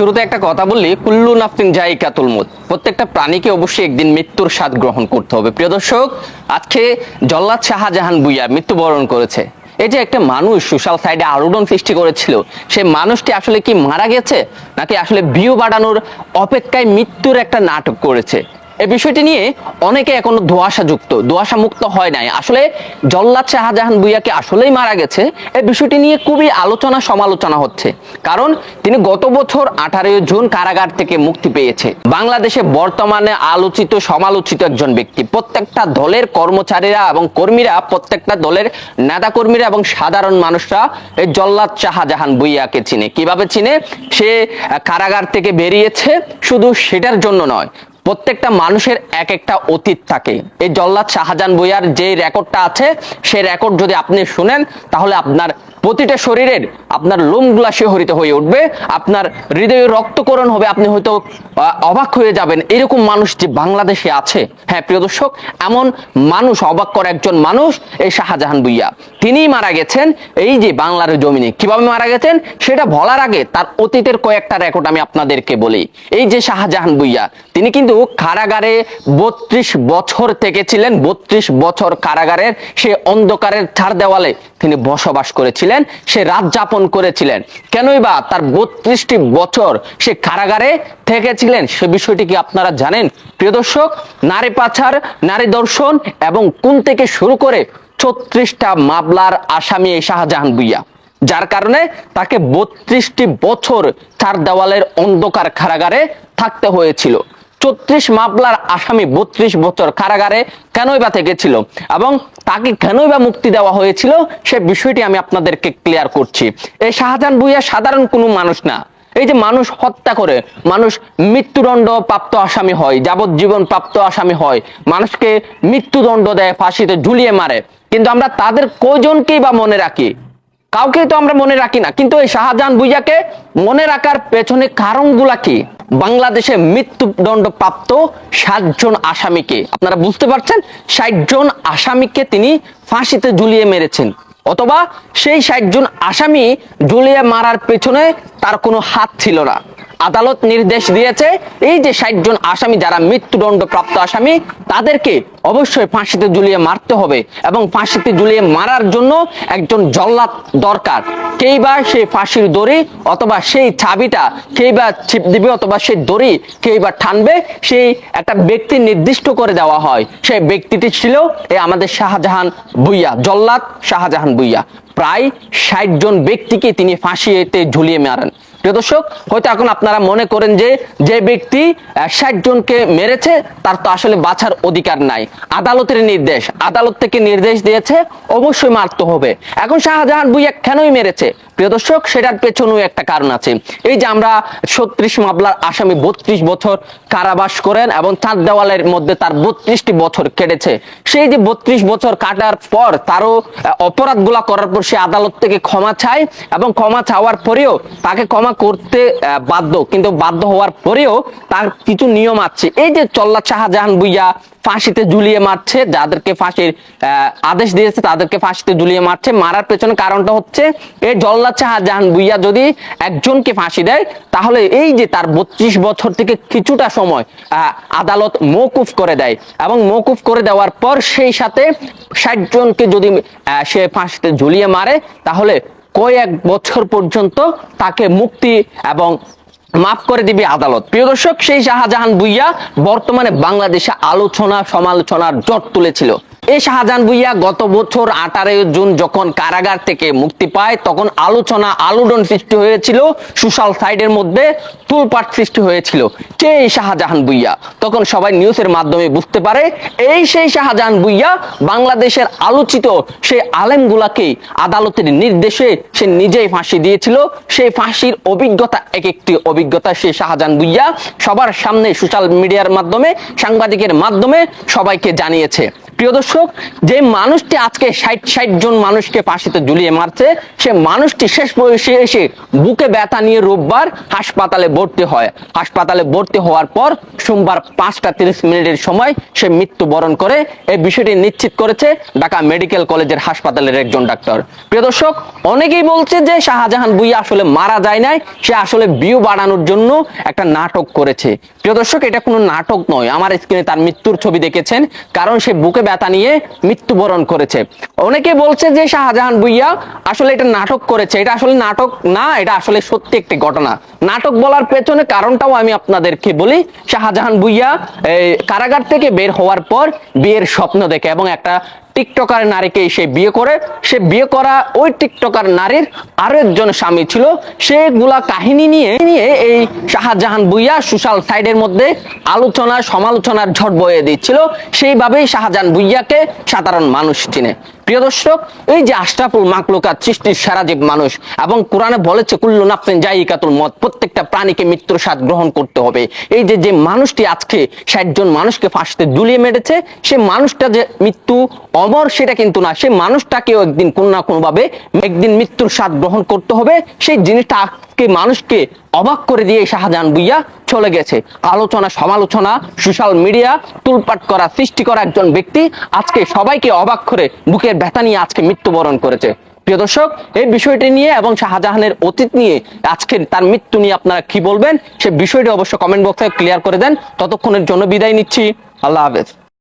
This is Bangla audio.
শুরুতে একটা কথা বললি কুল্লু নাফতিন জাইকাতুল মত। প্রত্যেকটা প্রাণীকে অবশ্যই একদিন মৃত্যুর স্বাদ গ্রহণ করতে হবে। প্রিয় দর্শক, আজকে জল্লাদ শাহজাহান বুইয়া মৃত্যুবরণ করেছে। এই যে একটা মানুষ সোশ্যাল সাইডে আলোড়ন সৃষ্টি করেছিল, সেই মানুষটি আসলে কি মারা গেছে? নাকি আসলে বিয়ে বাড়ানোর অপেক্ষায় মৃত্যুর একটা নাটক করেছে? এই বিষয়টি নিয়ে অনেকে এখনও ধোয়াশা যুক্ত ধোয়াশা মুক্ত হয় নাই। আসলে জল্লাদ শাহজাহান বুইয়াকে আসলেই মারা গেছে। এই বিষয়টি নিয়ে খুবই আলোচনা সমালোচনা হচ্ছে। কারণ তিনি গত বছর আঠারোই জুন কারাগার থেকে মুক্তি পেয়েছে। বাংলাদেশে বর্তমানে আলোচিত, সমালোচিত একজন ব্যক্তি। প্রত্যেকটা দলের কর্মচারীরা এবং কর্মীরা, প্রত্যেকটা দলের নেতা কর্মীরা এবং সাধারণ মানুষরা এই জল্লাদ শাহজাহান বুইয়াকে চিনে। কীভাবে চিনে? সে কারাগার থেকে বেরিয়েছে শুধু সেটার জন্য নয় প্রত্যেকটা মানুষের এক একটা অতীত থাকে। এই জল্লাদ শাহজাহান বইয়ার যে রেকর্ডটা আছে, সেই রেকর্ড যদি আপনি শুনেন, তাহলে আপনার প্রতিটা শরীরের আপনার লোমগুলা শিহরিত হয়ে উঠবে, আপনার হৃদয়ে রক্তকরণ হবে, আপনি হয়তো অবাক হয়ে যাবেন। এরকম মানুষ যে বাংলাদেশে আছে হ্যাঁ প্রিয় দর্শক, এমন মানুষ, অবাক করে একজন মানুষ, এই শাহজাহান বুইয়া তিনিই মারা গেছেন এই যে বাংলার জমিনে। কীভাবে মারা গেছেন? সেটা বলার আগে তার অতীতের কয়েকটা রেকর্ড আমি আপনাদেরকে বলি। এই যে শাহজাহান বুইয়া তিনি কিন্তু কারাগারে বত্রিশ বছর থেকে ছিলেন বত্রিশ বছর কারাগারের সে অন্ধকারের ছাড় দেওয়ালে তিনি বসবাস করেছিলেন। সে রাত যাপন করেছিলেন। কেনই বা তার বত্রিশটি বছর সে কারাগারে থেকেছিলেন, সে বিষয়টি কি আপনারা জানেন? প্রিয় দর্শক, নারী পাচার, নারী দর্শন এবং কোন থেকে শুরু করে ছত্রিশটা মামলার আসামি শাহজাহান বুইয়া যার কারণে তাকে বত্রিশটি বছর চার দেওয়ালের অন্ধকার কারাগারে থাকতে হয়েছিল। চত্রিশ মামলার আসামি বত্রিশ বছর কারাগারে কেনই বা থেকেছিল এবং তাকে কেনই বা মুক্তি দেওয়া হয়েছিল, সে বিষয়টি আমি আপনাদেরকে ক্লিয়ার করছি। এই শাহজাহান ভুইয়া সাধারণ কোনো মানুষ না। এই যে মানুষ হত্যা করে, মানুষ মৃত্যুদণ্ড প্রাপ্ত আসামি হয়, যাবজ্জীবন প্রাপ্ত আসামি হয়, মানুষকে মৃত্যুদণ্ড দেয়, ফাঁসিতে ঝুলিয়ে মারে। কিন্তু আমরা তাদের কয়জনকেই বা মনে রাখি? কাউকে তো আমরা মনে রাখি না। কিন্তু এই শাহজাহান ভুইয়াকে মনে রাখার পেছনে কারণগুলা কি? বাংলাদেশে মৃত্যুদণ্ড প্রাপ্ত ষাটজন আসামিকে। আপনারা বুঝতে পারছেন? ষাট জন আসামিকে তিনি ফাঁসিতে ঝুলিয়ে মেরেছেন। অথবা সেই ষাট জন আসামি ঝুলিয়ে মারার পেছনে তার কোনো হাত ছিল না। আদালত নির্দেশ দিয়েছে, এই যে ষাট জন আসামি যারা মৃত্যুদণ্ড প্রাপ্ত আসামি, তাদেরকে অবশ্যই ফাঁসিতে ঝুলিয়ে মারতে হবে এবং ফাঁসিতে ঝুলিয়ে মারার জন্য একজন জল্লাদ দরকার। কেই বা সেই ফাঁসির দড়ি অথবা সেই চাবিটা কেই বা ছিপ দিবে অথবা সেই দড়ি কেই বা টানবে, সেই একটা ব্যক্তি নির্দিষ্ট করে দেওয়া হয়। সেই ব্যক্তিটি ছিল এই আমাদের শাহজাহান ভুইয়া, জল্লাদ শাহজাহান ভুইয়া। প্রায় ষাট জন ব্যক্তিকে তিনি ফাঁসিতে ঝুলিয়ে মারেন। প্রিয় দর্শক, হয়তো এখন আপনারা মনে করেন যে যে ব্যক্তি ষাট জনকে মেরেছে, তার তো আসলে বাঁচার অধিকার নাই। আদালতের নির্দেশ, আদালত থেকে নির্দেশ দিয়েছে, অবশ্যই মারতে হবে। এখন শাহজাহান ভুইয়া কেনই মেরেছে? প্রিয় দর্শক, সেটার পেছনেও একটা কারণ আছে। এই যে আমরা ছত্রিশ মামলার আসামি বত্রিশ বছর কারাবাস করেন এবং চার দেওয়ালের মধ্যে তার বত্রিশটি বছর কেটেছে। সেই যে বত্রিশ বছর কাটার পর তারও অপরাধগুলা করার পর সে আদালত থেকে ক্ষমা চায় এবং ক্ষমা চাওয়ার পরেও তাকে ক্ষমা করতে বাধ্য। কিন্তু বাধ্য হওয়ার পরেও তার কিছু নিয়ম আছে। এই যে চল্লা শাহজাহান বুইয়া ফাঁসিতে ঝুলিয়ে মারছে, যাদেরকে ফাঁসির আদেশ দিয়েছে তাদেরকে ফাঁসিতে ঝুলিয়ে মারছে। মারার পেছনে কারণটা হচ্ছে, এই জল্লাদ শাহজাহান বুইয়া যদি একজনকে ফাঁসি দেয়, তাহলে এই যে তার বত্রিশ বছর থেকে কিছুটা সময় আদালত মৌকুফ করে দেয় এবং মৌকুফ করে দেওয়ার পর সেই সাথে ষাট জনকে যদি সে ফাঁসিতে ঝুলিয়ে মারে, তাহলে কয়েক বছর পর্যন্ত তাকে মুক্তি এবং মাফ করে দিবে আদালত। প্রিয় দর্শক, সেই শাহজাহান বুইয়া বর্তমানে বাংলাদেশে আলোচনা সমালোচনার জট তুলেছিল। এই শাহজাহান ভুইয়া গত বছর আঠারোই জুন যখন কারাগার থেকে মুক্তি পায়, তখন আলোচনা আলোড়ন সৃষ্টি হয়েছিল সোশ্যাল সাইডের মধ্যে তুলপাট সৃষ্টি হয়েছিল। কে এই শাহজাহান ভুইয়া? তখন সবাই নিউজের মাধ্যমে বুঝতে পারে, এই সেই শাহজাহান ভুইয়া বাংলাদেশের আলোচিত সেই আলেমগুলাকে আদালতের নির্দেশে সে নিজেই ফাঁসি দিয়েছিল। সেই ফাঁসির অভিজ্ঞতা এক একটি অভিজ্ঞতা সেই শাহজাহান ভুইয়া সবার সামনে সোশ্যাল মিডিয়ার মাধ্যমে, সাংবাদিকের মাধ্যমে সবাইকে জানিয়েছে। প্রিয় দর্শক, যে মানুষটি আজকে ষাট ষাট জন মানুষকে পাশিতে ঝুলিয়ে মারছে, সে মানুষটি শেষ বয়সে এসে বুকে ব্যথা নিয়ে রোববার হাসপাতালে ভর্তি হয়। হাসপাতালে ভর্তি হওয়ার পর সোমবার পাঁচটা তিরিশ মিনিটের সময় সে মৃত্যুবরণ করে। এই বিষয়টি নিশ্চিত করেছে ঢাকা মেডিকেল কলেজের হাসপাতালের একজন ডাক্তার। প্রিয় দর্শক, অনেকেই বলছে যে শাহজাহান বুইয়া আসলে মারা যায় নাই, সে আসলে বিউ বাড়ানোর জন্য একটা নাটক করেছে। প্রিয় দর্শক, এটা কোনো নাটক নয়। আমার স্ক্রিনে তার মৃত্যুর ছবি দেখেছেন, কারণ সে বুকে ব্যথা নিয়ে মৃত্যুবরণ করেছে। অনেকে বলছে যে শাহজাহান বুইয়া আসলে এটা নাটক করেছে। এটা আসলে নাটক না, এটা আসলে সত্যি একটি ঘটনা। নাটক বলার পেছনে কারণটাও আমি আপনাদেরকে বলি। শাহজাহান বুইয়া কারাগার থেকে বের হওয়ার পর বিয়ের স্বপ্ন দেখে এবং একটা টিকটকার নারীকে সে বিয়ে করে, সে বিয়ে করা ওই টিকটকার নারীর আরও একজন স্বামী ছিল। সেগুলা কাহিনী নিয়ে নিয়ে এই শাহজাহান বুইয়া সোশ্যাল সাইডের মধ্যে আলোচনা, সমালোচনার ঝড় বয়ে দিচ্ছিল। সেইভাবেই শাহজাহান বুইয়াকে সাধারণ মানুষ চিনে। প্রিয় দর্শক, এই যে আশরাফুল মাকলুকাত সৃষ্টির সারা জীব মানুষ, এবং কোরআনে বলেছে, কুল্লু নাফসিন জাইকাতুল মত প্রত্যেকটা প্রাণীকে মৃত্যুর স্বাদ গ্রহণ করতে হবে। এই যে যে মানুষটি আজকে ষাট জন মানুষকে ফাঁসতে ঝুলিয়ে মেরেছে, সে মানুষটা যে মৃত্যু অমর সেটা কিন্তু না। সে মানুষটাকেও একদিন কোনো না কোনো ভাবে একদিন মৃত্যুর স্বাদ গ্রহণ করতে হবে। সেই জিনিসটা আজকে মানুষকে অবাক করে দিয়ে শাহজাহান বুইয়া চলে গেছে। আলোচনা, সমালোচনা, সোশ্যাল মিডিয়া, তুলপাট করা, সৃষ্টি করা একজন ব্যক্তি আজকে সবাইকে অবাক করে বুকের ব্যথা নিয়ে আজকে মৃত্যুবরণ করেছে। প্রিয় দর্শক, এই বিষয়টি নিয়ে এবং শাহজাহানের অতীত নিয়ে আজকে তার মৃত্যু নিয়ে আপনারা কি বলবেন, সে বিষয়টি অবশ্য কমেন্ট বক্সে ক্লিয়ার করে দেন। ততক্ষণের জন্য বিদায় নিচ্ছি। আল্লাহ হাফেজ।